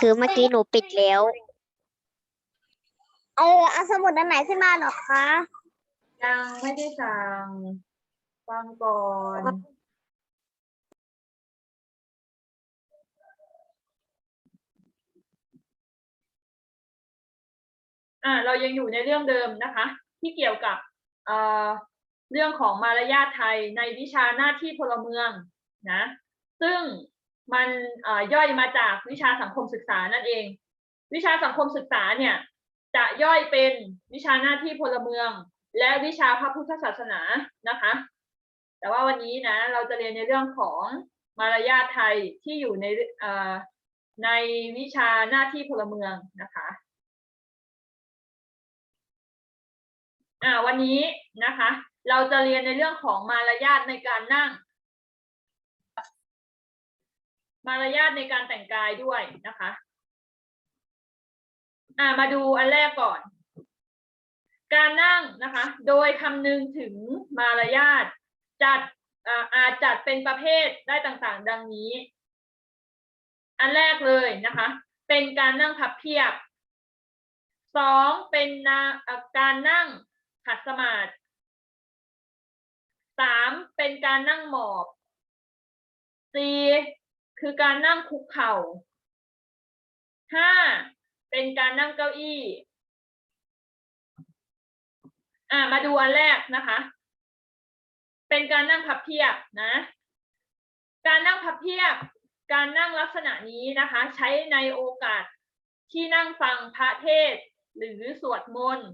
ถือเมื่อกี้หนูปิดแล้ว เออเอาสมุดอันไหนขึ้นมาเหรอคะยังไม่ได้สั่งฟังก่อนอ่าเรายังอยู่ในเรื่องเดิมนะคะ ที่เกี่ยวกับเอ่อเรื่องของมารยาทไทยในวิชาหน้าที่พลเมืองนะ ซึ่ง มันย่อยมาจากวิชาสังคมศึกษานั่นเอง วิชาสังคมศึกษาเนี่ยจะย่อยเป็นวิชาหน้าที่พลเมือง และวิชาพระพุทธศาสนานะคะ แต่ว่าวันนี้นะเราจะเรียนในเรื่องของมารยาทไทยที่อยู่ในในวิชาหน้าที่พลเมืองนะคะอ่าวันนี้นะคะ เราจะเรียนในเรื่องของมารยาทในการนั่ง มารยาทในการแต่งกายด้วยนะคะ อ่ามาดูอันแรกก่อน การนั่งนะคะ โดยคำนึงถึงมารยาทจัดอาอาจจัดเป็นประเภทได้ต่างๆ ดังนี้ อันแรกเลยนะคะ เป็นการนั่งพับเพียบสองเป็นนาอ่าการนั่งขัดสมาธิสามเป็นการนั่งหมอบสี่ คือการนั่งคุกเข่าห้าเป็นการนั่งเก้าอี้อ่ามาดูอันแรกนะคะ เป็นการนั่งพับเพียบนะ การนั่งพับเพียบ การนั่งลักษณะนี้นะคะ ใช้ในโอกาสที่นั่งฟังพระเทศหรือสวดมนต์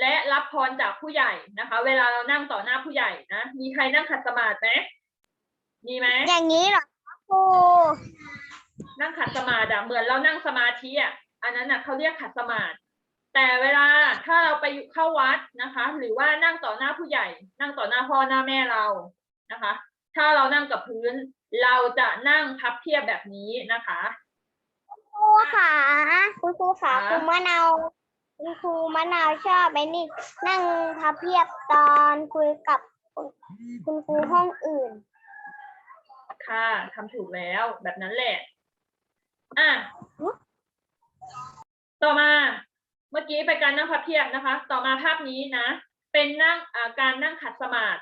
และรับพรจากผู้ใหญ่นะคะ เวลาเรานั่งต่อหน้าผู้ใหญ่นะ มีใครนั่งขัดสมาธิไหมมีไหมอย่างนี้เหรอ คะครูนั่งขัดสมาธิอะเหมือนเรานั่งสมาธิอะอันนั้นอะเขาเรียกขัดสมาธิแต่เวลาถ้าเราไปเข้าวัดนะคะ หรือว่านั่งต่อหน้าผู้ใหญ่ นั่งต่อหน้าพ่อหน้าแม่เรานะคะ ถ้าเรานั่งกับพื้น เราจะนั่งพับเพียบแบบนี้นะคะครูค่ะคุณครูค่ะค่ะคุณมะนาวคุณครูมะนาวชอบไหมนี่ นั่งพับเพียบตอนคุยกับคุณคุณครูห้องอื่น ค่ะทำถูกแล้วแบบนั้นแหละ อะ ต่อมา เมื่อกี้ไปการนั่งพับเพียบนะคะ ต่อมาภาพนี้นะ เป็นนั่งอาการนั่งขัดสมาธิ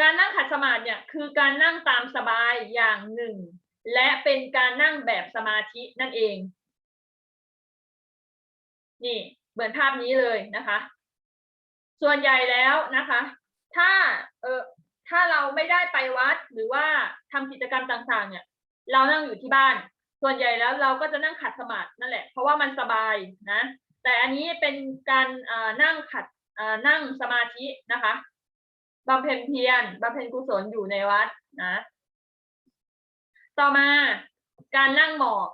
การนั่งขัดสมาธิเนี่ยคือการนั่งตามสบายอย่างหนึ่ง และเป็นการนั่งแบบสมาธินั่นเอง นี่เหมือนภาพนี้เลยนะคะ ส่วนใหญ่แล้วนะคะ ถ้าเออ ถ้าเราไม่ได้ไปวัดหรือว่าทำกิจกรรมต่างๆ เนี่ย เรานั่งอยู่ที่บ้าน ส่วนใหญ่แล้วเราก็จะนั่งขัดสมาธินั่นแหละ เพราะว่ามันสบายนะ แต่อันนี้เป็นการนั่งขัดนั่งสมาธินะคะบำเพ็ญเพียรบำเพ็ญกุศลอยู่ในวัดนะ ต่อมาการนั่งหมอบ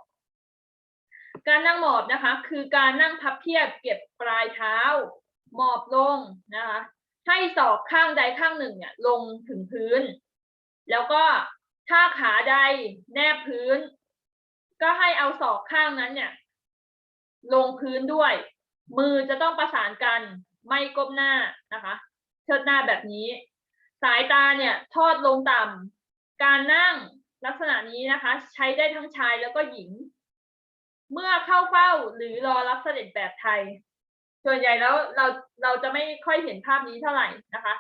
การนั่งหมอบนะคะ คือการนั่งพับเพียบเก็บปลายเท้า หมอบลงนะคะ ให้ศอกข้างใดข้างหนึ่งเนี่ยลงถึงพื้น แล้วก็ถ้าขาใดแนบพื้น ก็ให้เอาศอกข้างนั้นเนี่ย ลงพื้นด้วย มือจะต้องประสานกันไม่ก้มหน้านะคะ เชิดหน้าแบบนี้ สายตาเนี่ยทอดลงต่ำการนั่งลักษณะนี้นะคะ ใช้ได้ทั้งชายแล้วก็หญิง เมื่อเข้าเฝ้าหรือรอรับเสด็จแบบไทย ส่วนใหญ่แล้วเราเราจะไม่ค่อยเห็นภาพนี้เท่าไหร่นะคะ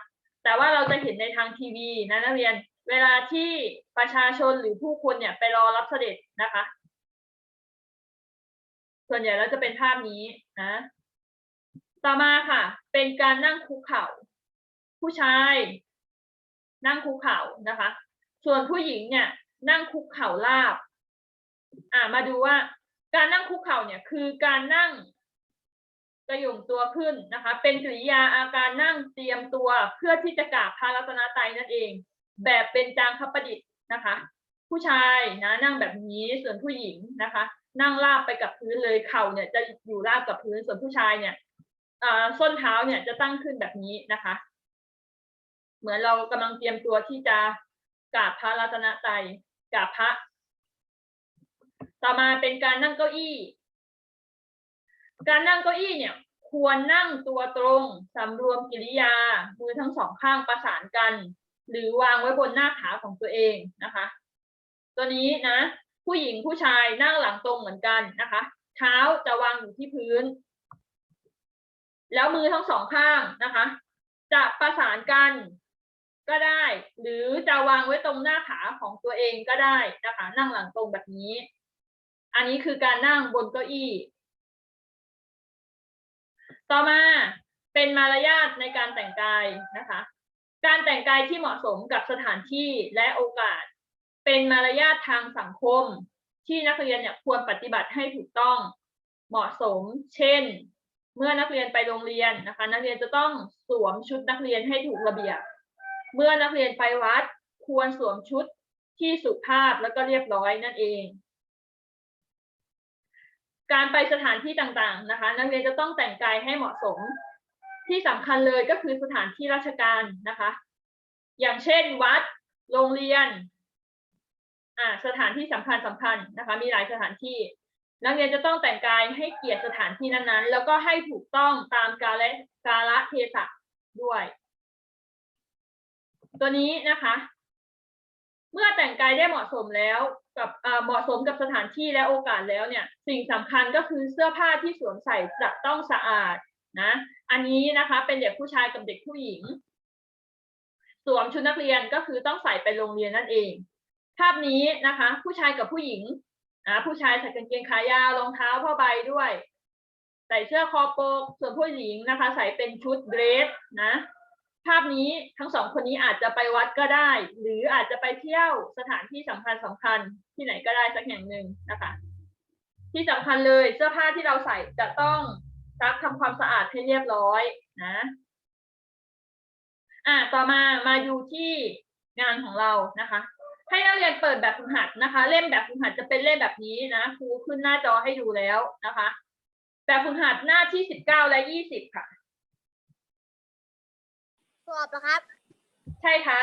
แต่ว่าเราจะเห็นในทางทีวีนะนักเรียน เวลาที่ประชาชนหรือผู้คนเนี่ยไปรอรับเสด็จนะคะ ส่วนใหญ่แล้วจะเป็นภาพนี้นะต่อมาค่ะ เป็นการนั่งคุกเข่า ผู้ชาย นั่งคุกเข่านะคะ ส่วนผู้หญิงเนี่ย นั่งคุกเข่าราบ อ่ามาดูว่า การนั่งคุกเข่าเนี่ย คือการนั่ง กระหย่งตัวขึ้นนะคะ เป็นกริยาอาการนั่งเตรียมตัวเพื่อที่จะกราบพระรัตนตรัยนั่นเอง แบบเป็นจางคประดิษฐ์นะคะ ผู้ชายนะนั่งแบบนี้ส่วนผู้หญิงนะคะ นั่งราบไปกับพื้นเลยเข่าเนี่ยจะอยู่ราบกับพื้นส่วนผู้ชายเนี่ยส้นเท้าเนี่ยจะตั้งขึ้นแบบนี้นะคะ เหมือนเรากำลังเตรียมตัวที่จะกราบพระรัตนตรัยกราบพระ ต่อมาเป็นการนั่งเก้าอี้ การนั่งเก้าอี้เนี่ยควรนั่งตัวตรงสำรวมกิริยา มือทั้งสองข้างประสานกัน หรือวางไว้บนหน้าขาของตัวเองนะคะ ตัวนี้นะ ผู้หญิงผู้ชายนั่งหลังตรงเหมือนกันนะคะ เท้าจะวางอยู่ที่พื้น แล้วมือทั้งสองข้างนะคะ จะประสานกันก็ได้ หรือจะวางไว้ตรงหน้าขาของตัวเองก็ได้นะคะ นั่งหลังตรงแบบนี้ อันนี้คือการนั่งบนเก้าอี้ ต่อมาเป็นมารยาทในการแต่งกายนะคะ การแต่งกายที่เหมาะสมกับสถานที่และโอกาส เป็นมารยาททางสังคม ที่นักเรียนเนี่ยควรปฏิบัติให้ถูกต้องเหมาะสม เช่น เมื่อนักเรียนไปโรงเรียนนะคะ นักเรียนจะต้องสวมชุดนักเรียนให้ถูกระเบียบ เมื่อนักเรียนไปวัดควรสวมชุดที่สุภาพแล้วก็เรียบร้อยนั่นเอง การไปสถานที่ต่างๆนะคะ นักเรียนจะต้องแต่งกายให้เหมาะสม ที่สำคัญเลยก็คือสถานที่ราชการนะคะ อย่างเช่นวัดโรงเรียนอ่าสถานที่สำคัญสำคัญนะคะ มีหลายสถานที่ นักเรียนจะต้องแต่งกายให้เกียรติสถานที่นั้นๆ แล้วก็ให้ถูกต้องตามกาละกาลเทศะด้วย ตัวนี้นะคะ เมื่อแต่งกายได้เหมาะสมแล้ว กับเหมาะสมกับสถานที่และโอกาสแล้วเนี่ยสิ่งสำคัญก็คือเสื้อผ้าที่สวมใส่จะต้องสะอาดนะอันนี้นะคะเป็นเด็กผู้ชายกับเด็กผู้หญิง สวมชุดนักเรียนก็คือต้องใส่ไปโรงเรียนนั่นเอง ภาพนี้นะคะ ผู้ชายกับผู้หญิงอ่าผู้ชายใส่กางเกงขายาวรองเท้าผ้าใบด้วย ใส่เสื้อคอปกส่วนผู้หญิงนะคะ ใส่เป็นชุดเดรสนะ ภาพนี้ทั้งสองคนนี้อาจจะไปวัดก็ได้ หรืออาจจะไปเที่ยวสถานที่สำคัญสำคัญที่ไหนก็ได้สักแห่งหนึ่งนะคะที่สำคัญเลยเสื้อผ้าที่เราใส่จะต้องซักทำความสะอาดให้เรียบร้อยนะอะต่อมามาดูที่งานของเรานะคะ ให้นักเรียนเปิดแบบฝึกหัดนะคะ เล่มแบบฝึกหัดจะเป็นเล่มแบบนี้นะครูขึ้นหน้าจอให้ดูแล้วนะคะ แบบฝึกหัดหน้าที่สิบเก้าและยี่สิบค่ะ สอบนะครับ ใช่ค่ะ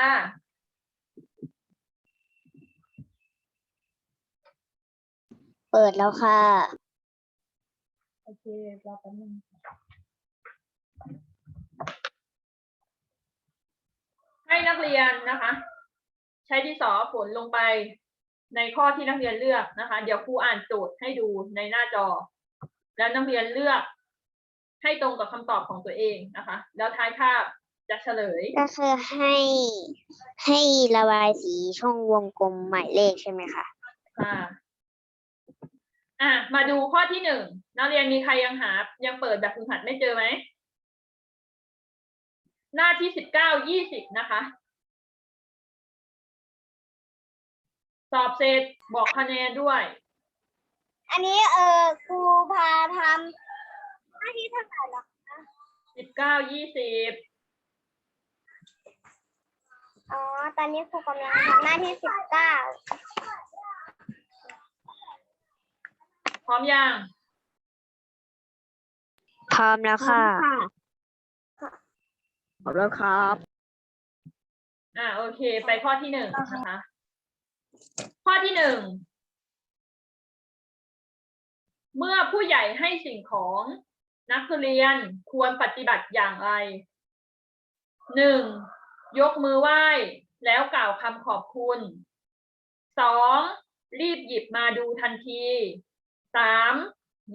เปิดแล้วค่ะ โอเครอแป๊บนึงให้นักเรียนนะคะ ใช้ดินสอฝนลงไปในข้อที่นักเรียนเลือกนะคะ เดี๋ยวครูอ่านโจทย์ให้ดูในหน้าจอ แล้วนักเรียนเลือกให้ตรงกับคำตอบของตัวเองนะคะ แล้วท้ายภาพ จะเฉลย ก็คือให้ให้ระบายสีช่องวงกลมหมายเลขใช่ไหมคะ ค่ะอะ มาดูข้อที่หนึ่งนักเรียนมีใครยังหา ยังเปิดแบบฝึกหัดไม่เจอไหม หน้าที่สิบเก้ายี่สิบนะคะ สอบเสร็จบอกคะแนนด้วย อันนี้เออครูพาทำหน้าที่เท่าไหร่หรอสิบเก้ายี่สิบ อ๋อ ตอนนี้ครูกำลังทำหน้าที่สิบเก้าพร้อมยัง พร้อมแล้วค่ะ ขอบแล้วครับ อ่าโอเค ไปข้อที่หนึ่งนะคะ ข้อที่หนึ่ง เมื่อผู้ใหญ่ให้สิ่งของนักเรียนควรปฏิบัติอย่างไรหนึ่ง ยกมือไหว้ แล้วกล่าวคำขอบคุณสองรีบหยิบมาดูทันทีสาม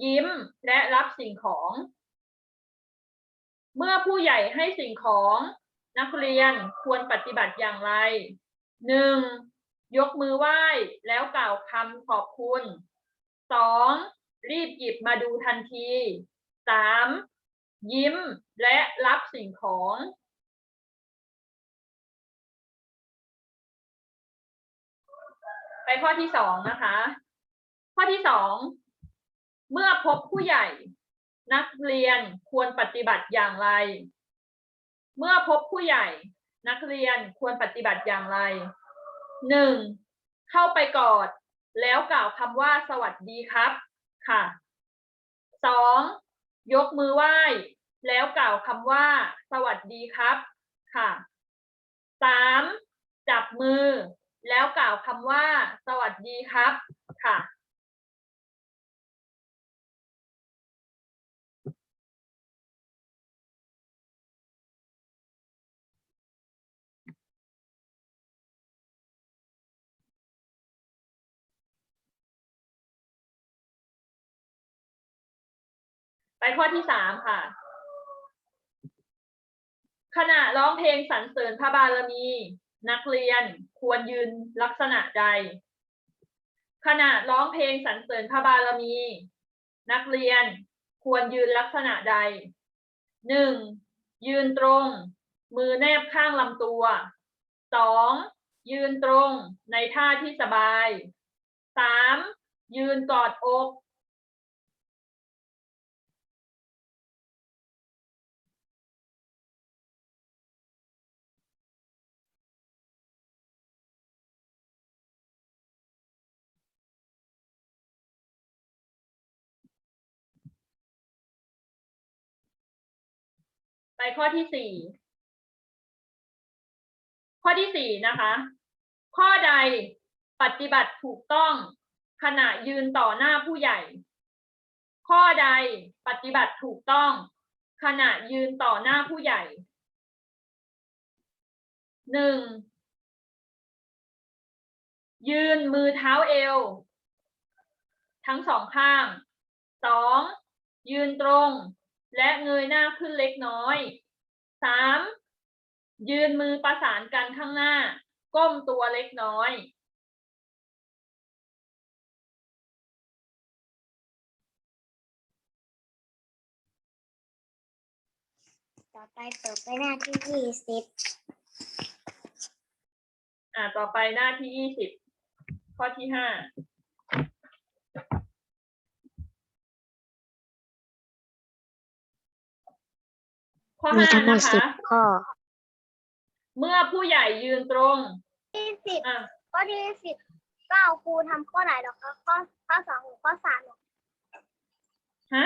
ยิ้มและรับสิ่งของ เมื่อผู้ใหญ่ให้สิ่งของนักเรียนควรปฏิบัติอย่างไรหนึ่งยกมือไหว้แล้วกล่าวคำขอบคุณสองรีบหยิบมาดูทันทีสามยิ้มและรับสิ่งของ ไปข้อที่สองนะคะ ข้อที่สองเมื่อพบผู้ใหญ่ นักเรียนควรปฏิบัติอย่างไร เมื่อพบผู้ใหญ่ นักเรียนควรปฏิบัติอย่างไรหนึ่งเข้าไปกอด แล้วกล่าวคำว่าสวัสดีครับค่ะสองยกมือไหว้ แล้วกล่าวคำว่า สวัสดีครับ ค่ะสามจับมือ แล้วกล่าวคำว่า สวัสดีครับ ค่ะไปข้อที่สามค่ะ ขณะร้องเพลงสรรเสริญพระบารมี นักเรียนควรยืนลักษณะใด ขณะร้องเพลงสรรเสริญพระบารมี นักเรียนควรยืนลักษณะใดหนึ่งยืนตรง มือแนบข้างลำตัวสองยืนตรงในท่าที่สบายสามยืนกอดอก ไปข้อที่สี่ข้อที่สี่นะคะ ข้อใดปฏิบัติถูกต้องขณะยืนต่อหน้าผู้ใหญ่ ข้อใดปฏิบัติถูกต้อง ขณะยืนต่อหน้าผู้ใหญ่หนึ่งยืนมือเท้าเอว ทั้งสองข้างสองยืนตรง และเงยหน้าขึ้นเล็กน้อย สามยืนมือประสานกันข้างหน้า ก้มตัวเล็กน้อย ต่อไปเปิดไปหน้าที่ยี่สิบอ่า ต่อไปหน้าที่ยี่สิบ ข้อที่ห้า ข้อมีห้าทั้งหมดนะสิบคะ ข้อ เมื่อผู้ใหญ่ยืนตรง ที่สิบอะ ข้อที่สิบเก้าครูทำข้อไหนหรอคะข้อข้อสองหรือข้อสามหรอฮะ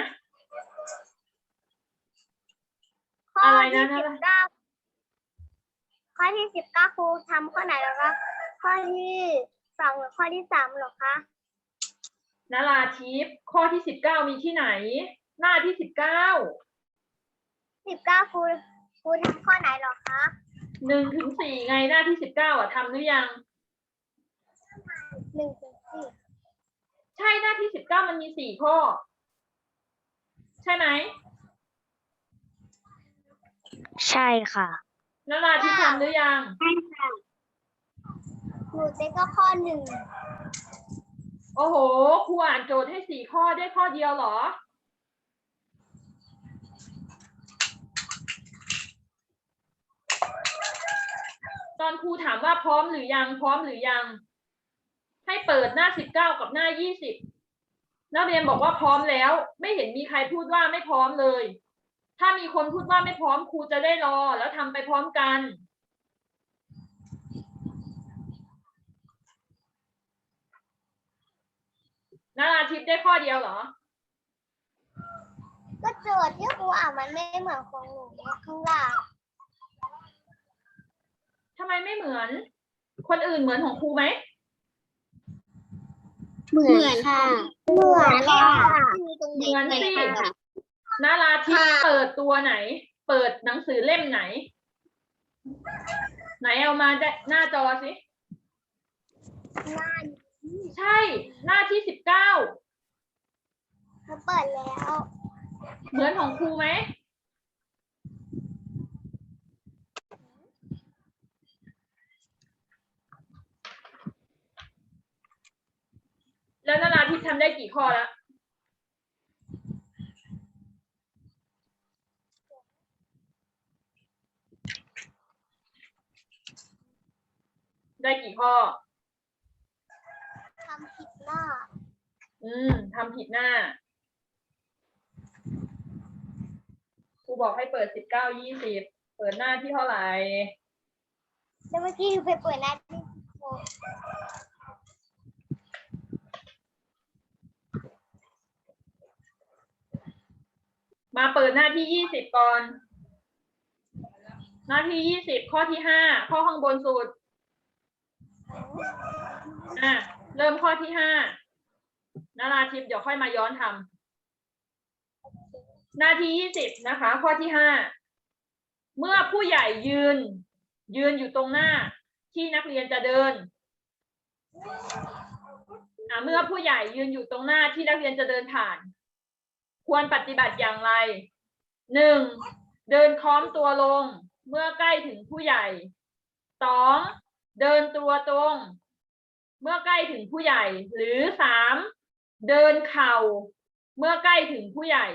ข้ออะไรที่นะสิบเก้าข้อที่สิบเก้าครูทำข้อไหนหรอคะข้อที่สองหรือข้อที่สามหรอคะนาราทิพย์ข้อที่สิบเก้ามีที่ไหน หน้าที่สิบเก้า สิบเก้าครูครูทำข้อไหนหรอคะหนึ่งถึงสี่ไงหน้าที่สิบเก้าอะทำหรือยัง หนึ่งถึงสี่ใช่หน้าที่สิบเก้ามันมีสี่ข้อ ใช่ไหมใช่ค่ะ นาราทิพย์ทำหรือยังหนูเจ๊ก็ข้อหนึ่งโอ้โหครูอ่านโจทย์ให้สี่ข้อได้ข้อเดียวเหรอ ตอนครูถามว่าพร้อมหรือยัง พร้อมหรือยัง ให้เปิดหน้าสิบเก้ากับหน้ายี่สิบนักเรียนบอกว่าพร้อมแล้ว ไม่เห็นมีใครพูดว่าไม่พร้อมเลย ถ้ามีคนพูดว่าไม่พร้อมครูจะได้รอ แล้วทำไปพร้อมกันนาราทิพย์ได้ข้อเดียวเหรอ ก็โจทย์ที่ครูอ่านมันไม่เหมือนของหนูข้างล่างำไมไม่เหมือน คนอื่นเหมือนของครูไหม เหมือนค่ะ เหมือนค่ะเหมือนสินาราทิพย์เปิดตัวไหน เปิดหนังสือเล่มไหน ไหนเอามาได้หน้าจอสิ ใช่ หน้าที่สิบเก้าเขาเปิดแล้ว เหมือนของครูไหม แล้วนาราทิพย์ทำได้กี่ข้อแล้วได้กี่ข้อ ทำผิดหน้า อืม ทำผิดหน้า ครูบอกให้เปิดสิบเก้ายี่สิบ เปิดหน้าที่เท่าไหร่ แล้วเมื่อกี้ไปเปิดหน้าที่หก มาเปิดหน้าที่ยี่สิบก่อน หน้าที่ยี่สิบข้อที่ห้าข้อข้างบนสุดอะเริ่มข้อที่ห้านาราทิพย์เดี๋ยวค่อยมาย้อนทำหน้าที่ยี่สิบนะคะ ข้อที่ห้าเมื่อผู้ใหญ่ยืน ยืนอยู่ตรงหน้าที่นักเรียนจะเดินอะเมื่อผู้ใหญ่ยืนอยู่ตรงหน้าที่นักเรียนจะเดินผ่าน ควรปฏิบัติอย่างไรหนึ่งเดินค้อมตัวลงเมื่อใกล้ถึงผู้ใหญ่สองเดินตัวตรง เมื่อใกล้ถึงผู้ใหญ่ หรือสามเดินเข่า เมื่อใกล้ถึงผู้ใหญ่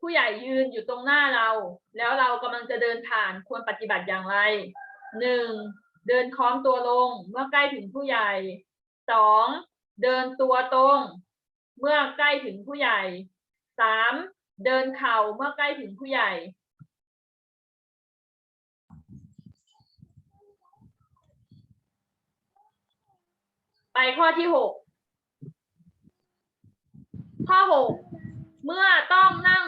ผู้ใหญ่ยืนอยู่ตรงหน้าเรา แล้วเรากำลังจะเดินผ่านควรปฏิบัติอย่างไรหนึ่งเดินค้อมตัวลง เมื่อใกล้ถึงผู้ใหญ่สองเดินตัวตรง เมื่อใกล้ถึงผู้ใหญ่สามเดินเข่าเมื่อใกล้ถึงผู้ใหญ่ไปข้อที่หกข้อหกเมื่อต้องนั่ง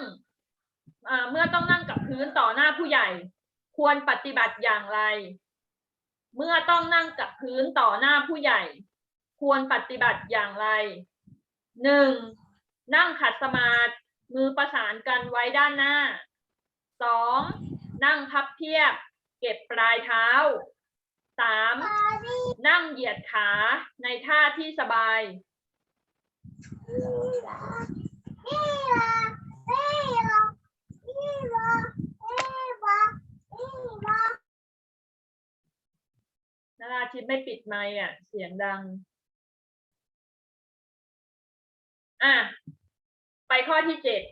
เมื่อต้องนั่งกับพื้นต่อหน้าผู้ใหญ่ ควรปฏิบัติอย่างไร เมื่อต้องนั่งกับพื้นต่อหน้าผู้ใหญ่ ควรปฏิบัติอย่างไร หนึ่งนั่งขัดสมาธิมือประสานกันไว้ด้านหน้าสองนั่งพับเพียบ เก็บปลายเท้าสามนั่งเหยียดขาในท่าที่สบายนาราชิตไม่ปิดไมค์อะ เสียงดัง อะไปข้อที่เจ็ด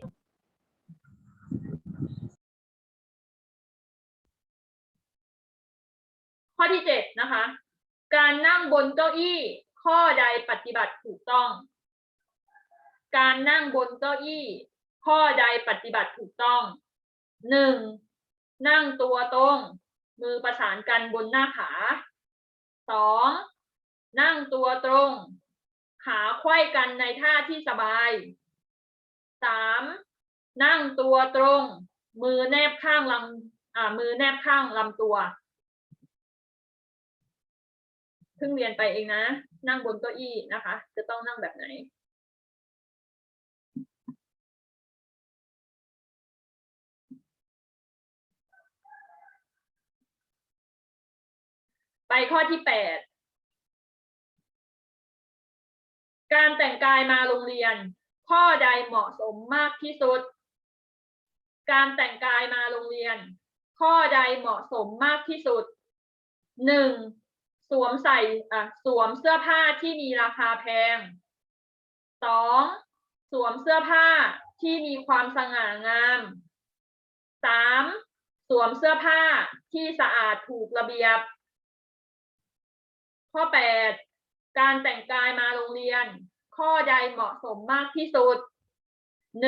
ข้อที่เจ็ดนะคะ การนั่งบนเก้าอี้ ข้อใดปฏิบัติถูกต้อง การนั่งบนเก้าอี้ ข้อใดปฏิบัติถูกต้องหนึ่งนั่งตัวตรง มือประสานกันบนหน้าขาสองนั่งตัวตรง ขาไขว้กันในท่าที่สบายสามนั่งตัวตรง มือแนบข้างลำอ่ามือแนบข้างลำตัวเพิ่งเรียนไปเองนะ นั่งบนเก้าอี้นะคะ จะต้องนั่งแบบไหนไปข้อที่แปด การแต่งกายมาโรงเรียน ข้อใดเหมาะสมมากที่สุด การแต่งกายมาโรงเรียน ข้อใดเหมาะสมมากที่สุดหนึ่งสวมใส่อะสวมเสื้อผ้าที่มีราคาแพงสองสวมเสื้อผ้าที่มีความสง่างามสามสวมเสื้อผ้าที่สะอาดถูกระเบียบ ข้อ8 การแต่งกายมาโรงเรียน ข้อใดเหมาะสมมากที่สุด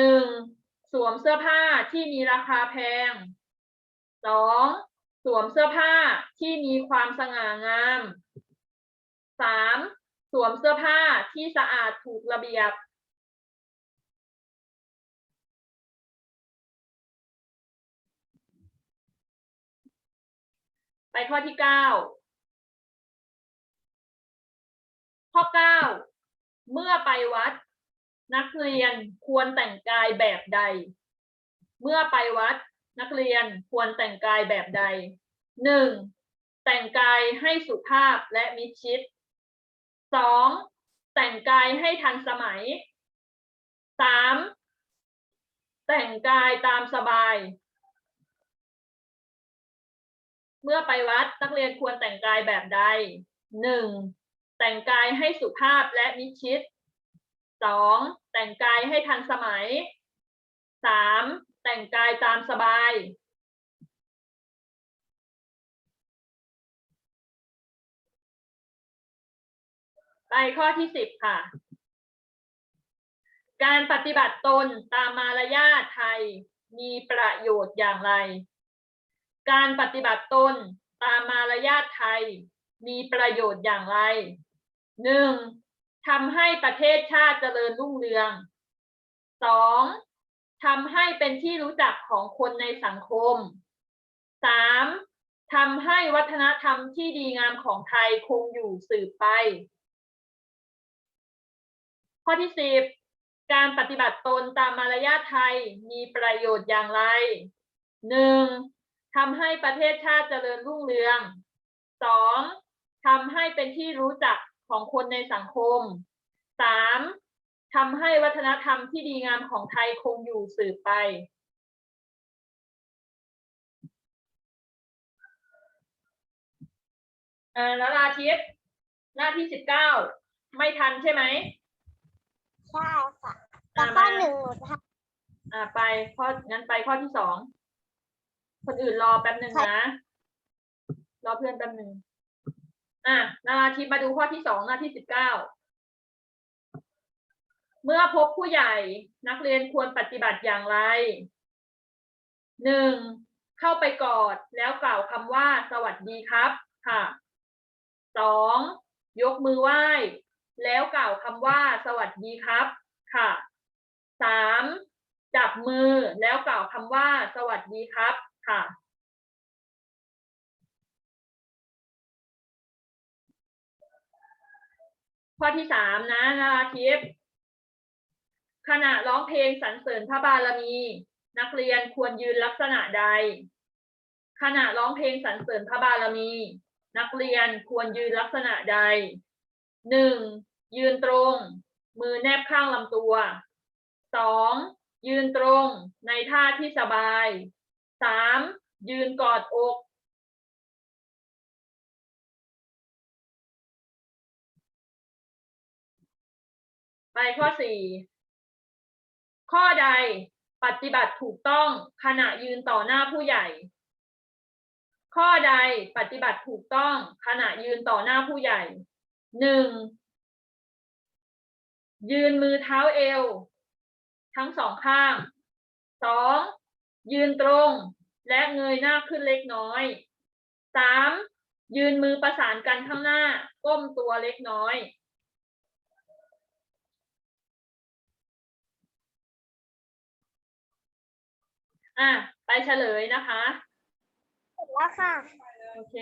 1. สวมเสื้อผ้าที่มีราคาแพง 2. สวมเสื้อผ้าที่มีความสง่างาม 3. สวมเสื้อผ้าที่สะอาดถูกระเบียบไปข้อที่9 ข้อ 9 เมื่อไปวัด นักเรียนควรแต่งกายแบบใด เมื่อไปวัด นักเรียนควรแต่งกายแบบใดหนึ่งแต่งกายให้สุภาพและมิดชิดสองแต่งกายให้ทันสมัยสามแต่งกายตามสบายเมื่อไปวัดนักเรียนควรแต่งกายแบบใดหนึ่ง แต่งกายให้สุภาพและมิชิดสองแต่งกายให้ทันสมัยสามแต่งกายตามสบาย ไปข้อที่สิบค่ะ การปฏิบัติตนตามมารยาทไทยมีประโยชน์อย่างไร การปฏิบัติตนตามมารยาทไทยมีประโยชน์อย่างไร หนึ่งทำให้ประเทศชาติเจริญรุ่งเรืองสองทำให้เป็นที่รู้จักของคนในสังคมสามทำให้วัฒนธรรมที่ดีงามของไทยคงอยู่สืบไป ข้อที่สิบการปฏิบัติตนตามมารยาทไทยมีประโยชน์อย่างไรหนึ่งทำให้ประเทศชาติเจริญรุ่งเรืองสองทำให้เป็นที่รู้จัก ของคนในสังคมสามทำให้วัฒนธรรมที่ดีงามของไทยคงอยู่สืบไปอ่าแล้วลาทิพย์หน้าที่สิบเก้าไม่ทันใช่ไหมใช่ค่ะอ่าแล้วก็มาหนึ่งหนูทอ่าไปข้องั้นไปข้อที่สองคนอื่นรอแป๊บหนึ่งนะ รอเพื่อนแป๊บหนึ่ง อะนาราทิมาดูข้อที่สองหน้าที่สิบเก้าเมื่อพบผู้ใหญ่นักเรียนควรปฏิบัติอย่างไรหนึ่งเข้าไปกอดแล้วกล่าวคำว่าสวัสดีครับค่ะสองยกมือไหว้ แล้วกล่าวคำว่าสวัสดีครับ ค่ะสามจับมือแล้วกล่าวคำว่าสวัสดีครับ ค่ะ ข้อที่สามนะนาราทิพย์ขณะร้องเพลงสรรเสริญพระบารมี นักเรียนควรยืนลักษณะใด ขณะร้องเพลงสรรเสริญพระบารมี นักเรียนควรยืนลักษณะใดหนึ่งยืนตรง มือแนบข้างลำตัวสองยืนตรงในท่าที่สบายสามยืนกอดอก ไปข้อสี่ข้อใดปฏิบัติถูกต้องขณะยืนต่อหน้าผู้ใหญ่ ข้อใดปฏิบัติถูกต้องขณะยืนต่อหน้าผู้ใหญ่หนึ่งยืนมือเท้าเอว ทั้งสองข้างสองยืนตรงและเงยหน้าขึ้นเล็กน้อยสามยืนมือประสานกันข้างหน้า ก้มตัวเล็กน้อย อะไปเฉลยนะคะำเสร็จแล้วค่ะ โอเค